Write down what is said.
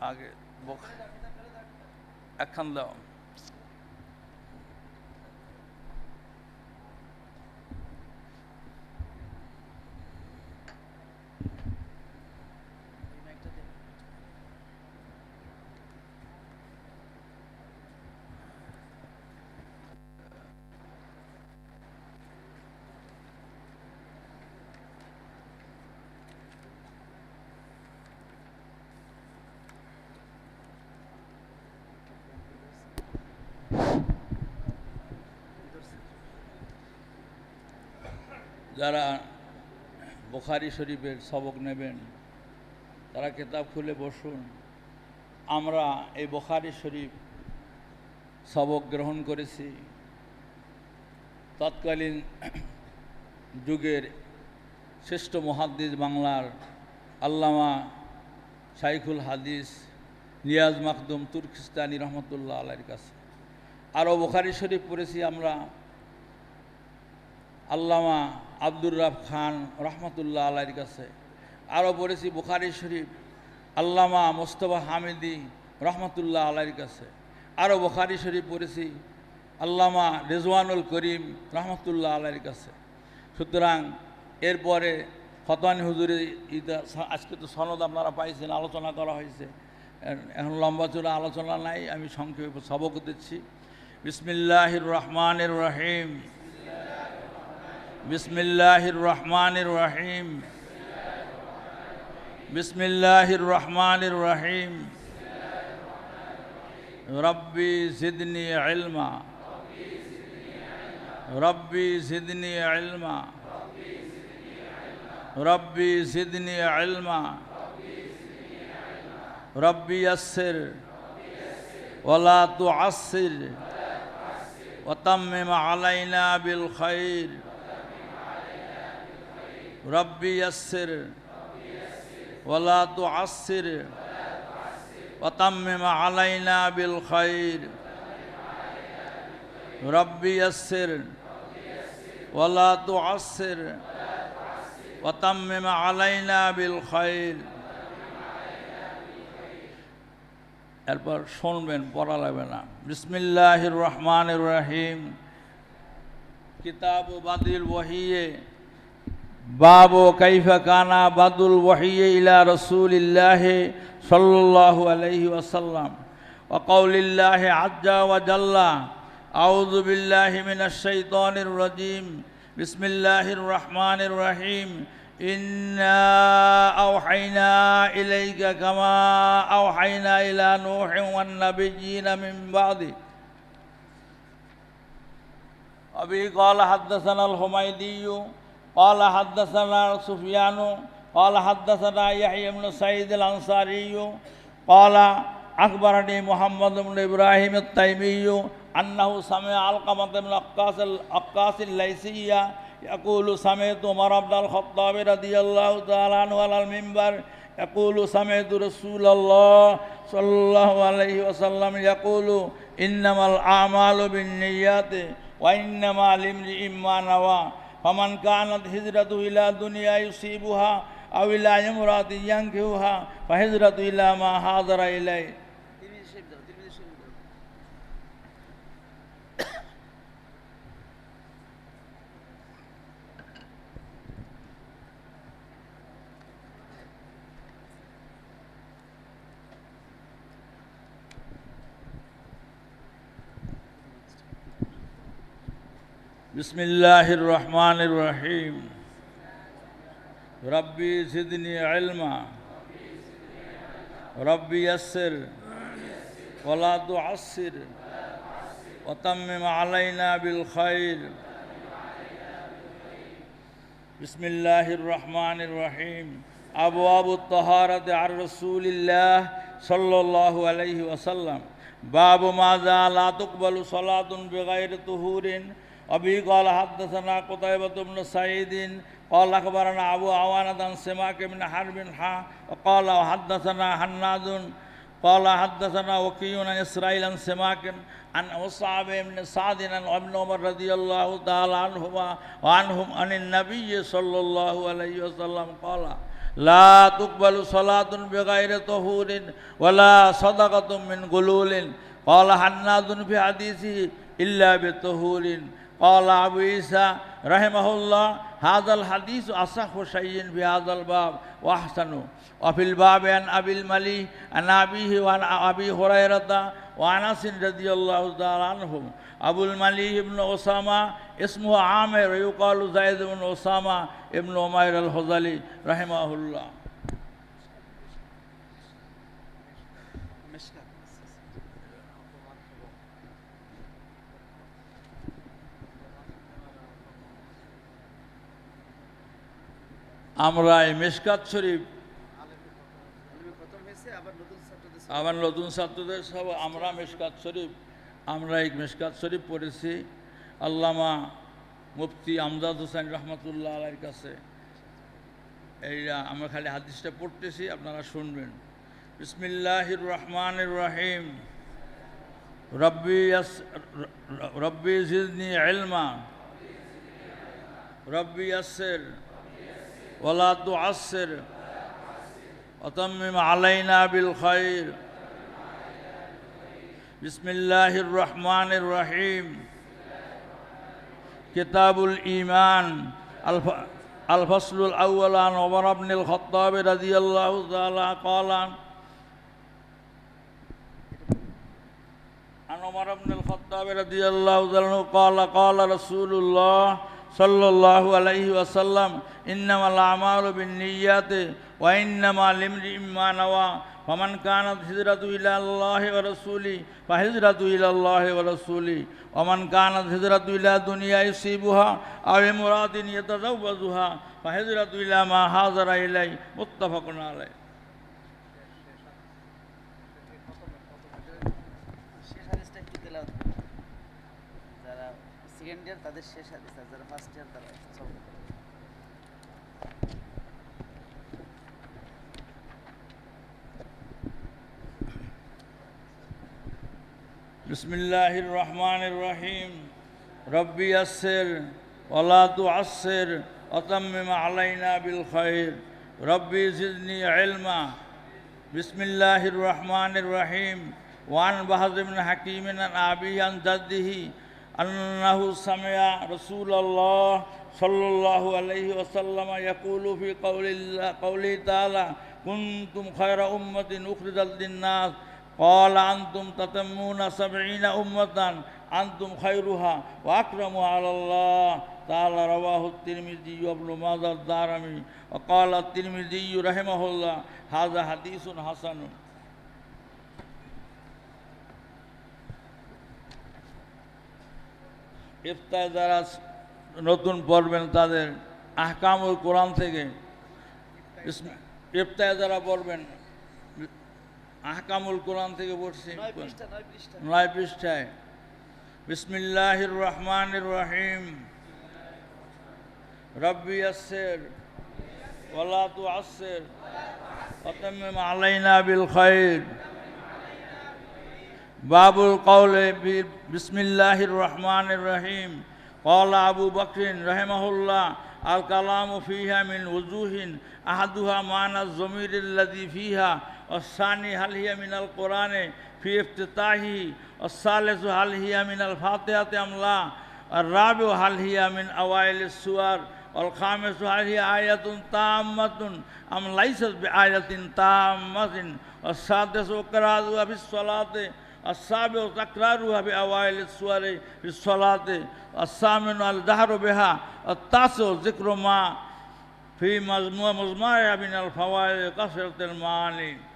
আগে একখান দাও। যারা বুখারি শরীফের সবক নেবেন, তারা কেতাব খুলে বসুন। আমরা এই বুখারি শরীফ সবক গ্রহণ করেছি। তৎকালীন যুগের শ্রেষ্ঠ মহাদ্দিস বাংলার আল্লামা শাইখুল হাদিস নিয়াজ মাকদুম তুর্কিস্তানি রহমতুল্লাহ আলাইয়ের কাছে। আরও বুখারি শরীফ পড়েছি আমরা। আল্লামা আব্দুর রাফ খান রহমতুল্লাহ আলাইয়ের কাছে। আরও পড়েছি বুখারি শরীফ, আল্লামা মোস্তফা হামিদি রহমতুল্লাহ আলাইয়ের কাছে। আরও বুখারি শরীফ পড়েছি, আল্লামা রেজওয়ানুল করিম রহমতুল্লাহ আলাইয়ের কাছে। সুতরাং এরপরে ফতানি হুজুরে ইদা আজকে তো সনদ আপনারা পাইছেন, আলোচনা করা হয়েছে। এখন লম্বা চূড়া আলোচনা নাই, আমি সংক্ষেপে সবক দিচ্ছি। বিসমিল্লাহির রহমানির রহিম। বিসমিল্লাহির রহমানির রহিম বিসমিল্লাহির রহমানির রহিম রব্বি জিদনি ইলমা রব্বি জিদনি ইলমা রব্বি জিদনি ইলমা রব্বি ইয়াসসির ওয়ালা তুআসসির وتمم علينا بالخير ربي يسر ولا تعسر وتمم علينا بالخير ربي يسر ولا تعسر وتمم علينا بالخير এরপর শুনবেন পড়া লাগবে না বিসমিল্লাহির রহমানির রহিম কিতাব বাদিল ওয়াহিয়ে باب كيف كان بدء الوحي إلى رسول الله صلى الله عليه وسلم وقول الله عز وجل أعوذ بالله من الشيطان الرجيم بسم الله الرحمن الرحيم إنا أوحينا إليك كما أوحينا إلى نوح والنبيين من بعده أبي قال حدثنا الحميدي قال حدثنا سفيان قال حدثنا يحيى بن سعيد الأنصاري قال أخبرني محمد بن إبراهيم التيمي أنه سمع علقمة بن أقاس الأقاس الليثية يقول سمعت عمر بن الخطاب رضي الله تعالى عنه على المنبر يقول سمعت رسول الله صلى الله عليه وسلم يقول إنما الأعمال بالنيات وإنما لامرئ ما نوى فمن كانت هجرته إلى دنيا يصيبها أو إلى امرأة ينكحها فهجرته إلى ما حاضر إليه بسم الله الرحمن الرحيم ربي زدني علما ربي يسر ولا تعسر وتمم علينا بالخير بسم الله الرحمن الرحيم أبواب الطهارة عن رسول الله صلى الله عليه وسلم باب ماذا لا تقبل صلاة بغير طهور أبي قال حدثنا قتيبة بن سعيد قال أخبرنا أبو عوانة عن سماك بن حرب حا وقال حدثنا حناد قال حدثنا وكيع عن إسرائيل عن سماك عن مصعب بن سعد عن ابن عمر رضي الله تعالى عنهما وعنهم عن النبي صلى الله عليه وسلم قال لا تقبل صلاة بغير طهور ولا صدقة من غلول قال حناد في حديثه إلا بطهور قال أبو عيسى رحمه الله هذا الحديث أصح شيء في هذا الباب وأحسن. وفي الباب عن أبي الملي عن أبيه وعن أبي هريرة وأنس رضي الله تعالى عنهم. أبو الملي بن أسامة اسمه عامر يقال زيد بن أسامة ابن عمير الخزلي رحمه الله. আমরা এই মেশকাত শরীফ। আবার নতুন ছাত্রদের সব আমরা মেশকাত শরীফ। আমরা এই মেশকাত শরীফ পড়েছি আল্লামা মুফতি আমজাদ হোসেন রহমতুল্লাহ আলাইর কাছে। এইটা আমরা খালি হাদিসটা পড়তেছি, আপনারা শুনবেন। বিসমিল্লাহির রহমানির রহিম। রব্বি রব্বি জিদনি ইলমা। রব্বি ইয়াসসির। ولا تعسر وتمم علينا بالخير بسم الله الرحمن الرحيم كتاب الإيمان الفصل الأول عن عمر بن الخطاب رضي الله تعالى قال عن عمر بن الخطاب رضي الله تعالى قال قال رسول الله صلى الله عليه وسلم إنما الأعمال بالنيات وإنما لامرئ ما نوى فمن كانت هجرته إلى الله ورسوله فهجرته إلى الله ورسوله ومن كانت هجرته إلى دنيا يصيبها أو امرأة يتزوجها فهجرته إلى ما هاجر إليه متفق عليه সেকেন্ড ইয়ার তাদের শেষ হাদিস আর যারা ফার্স্ট ইয়ার তারা সব بسم الله الرحمن الرحيم ربي يسر ولا تعسر وتمم علينا بالخير ربي زدني علما بسم الله الرحمن الرحيم وعن بهز بن حكيم عن أبيه عن جده أنه سمع رسول الله صلى الله عليه وسلم يقول في قول الله قوله تعالى كنتم خير أمة أخرجت للناس قال أنتم تتمون سبعين أمة أنتم خيرها وأكرمها على الله تعالى رواه الترمذي وابن ماجه الدارمي وقال الترمذي رحمه الله هذا حديث حسن ইফতার যারা নতুন পড়বেন তাদের আহকামুল কোরআন থেকে ইফতায় যারা পড়বেন আহকামুল কোরআন থেকে পড়ছি। নয় পৃষ্ঠায়। বিসমিল্লাহির রহমানির রহিম। রব্বি আসের ওলা তু আসের অতম আলাইনা বিল খৈর باب القول بسم الله الرحمن الرحيم. قال أبو بكر رحمه الله الكلام فيها من وجوه أحدها معنى الضمير الذي فيها والثاني هل هي من القرآن في افتتاحه والثالث هل هي من الفاتحة أم لا الرابع هل هي من أوائل السور والخامس هل هي آية تامة أم ليست بآية تامة والسادس قراءتها في الصلاة السابع تكرارها بأوائل السور في الصلاة الثامن الجهر بها. التاسع ذكر ما في مجموع مجموعة من الفوائد كثرة المعاني.